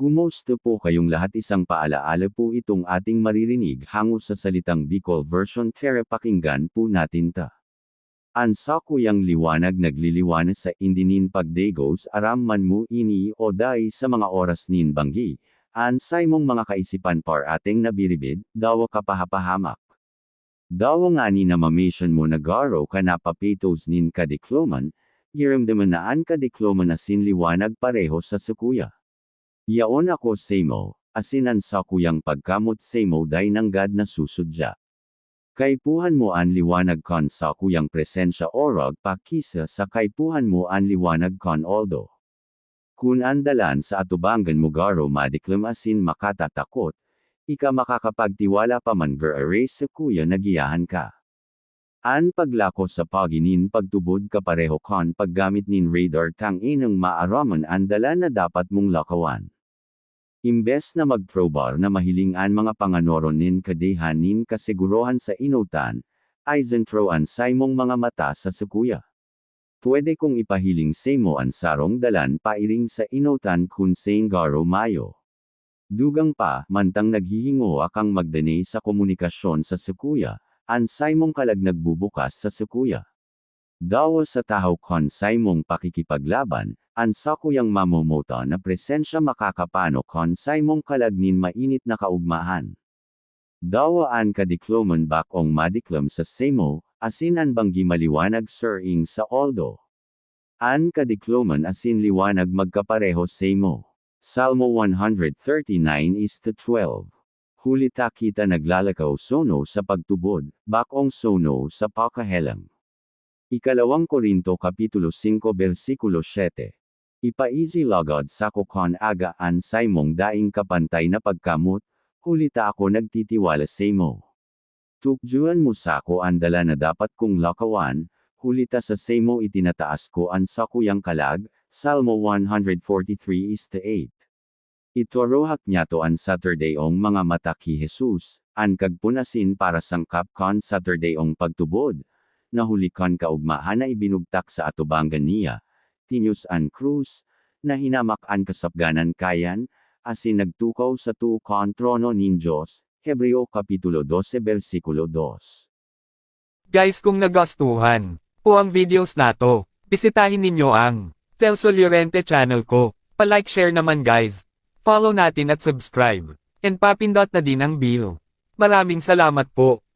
Kumusta po kayong lahat isang paalaala po itong ating maririnig hango sa salitang Bicol version tere pakinggan po natin ta. An sa kuyang liwanag nagliliwanag sa indinin pagdegos aram man mo ini o dai sa mga oras nin banggi, an say mong mga kaisipan par ating nabiribid, dawa kapahapahamak. Dawa nga ni na mamation mo nagaro ka na papitos nin kadikloman, giramdaman na an kadikloman na sinliwanag pareho sa sukuya. Yaon ako semo, asinan sa kuyang pagkamot semo day nanggad na susudya. Kaipuhan mo an liwanag kon sa kuyang presensya orag pakisa sa kaipuhan mo an liwanag kon oldo. Kun andalan sa atubangan mo garo madiklam asin makatatakot, ika makakapagtiwala pa man gare sa kuya nagiyahan ka. An paglako sa paginin pagtubod kapareho kon paggamit nin radar tang inang maaraman ang dala na dapat mong lakawan. Imbes na mag-crowbar na mahilingan mga panganoron nin kadehan nin kasiguruhan sa inutan, ay zentroan say mong mga mata sa sukuya. Pwede kong ipahiling say mo ang sarong dalan pairing sa inutan kun garo mayo. Dugang pa, mantang naghihingo akang magdanay sa komunikasyon sa sukuya, an say mong kalag nagbubukas sa sukuya. Dawa sa tahaw kon say mong pakikipaglaban, an sakuyang mamomota na presensya makakapano kon say mong kalagnin mainit na kaugmahan. Dawaan kadikloman bakong madiklam sa semo, asin an banggi maliwanag sir ing sa oldo. An kadikloman asin liwanag magkapareho semo. Salmo 139 is to 12. Hulita kita naglalakaw sono sa pagtubod, bakong sono sa pakahelang. Ikalawang Korinto Kapitulo 5 Versikulo 7. Ipaizi lagod sa kokon aga an saymong daing kapantay na pagkamot, hulita ako nagtitiwala sa mo. Tukjuan mo sa ko ang dala na dapat kong lakawan, hulita sa semo itinataas ko ang sakuyang kalag, Salmo 143 is to 8. Itorohak niya to an Saturday ong mga mata ki Jesus, an kagpunasin para sangkap kon Saturday ong pagtubod, nahulikan kaugmahan na ibinugtak sa atubangan niya, tinyus an cruz, na hinamak an kasapganan kayan, asin nagtukaw sa tuukon trono nin Diyos, Hebreo Kapitulo 12 Versikulo 2. Guys kung nagustuhan po ang videos nato, bisitahin ninyo ang Telso Llorente channel ko. Pa-like share naman guys. Follow natin at subscribe. And papindot na din ang bell. Maraming salamat po.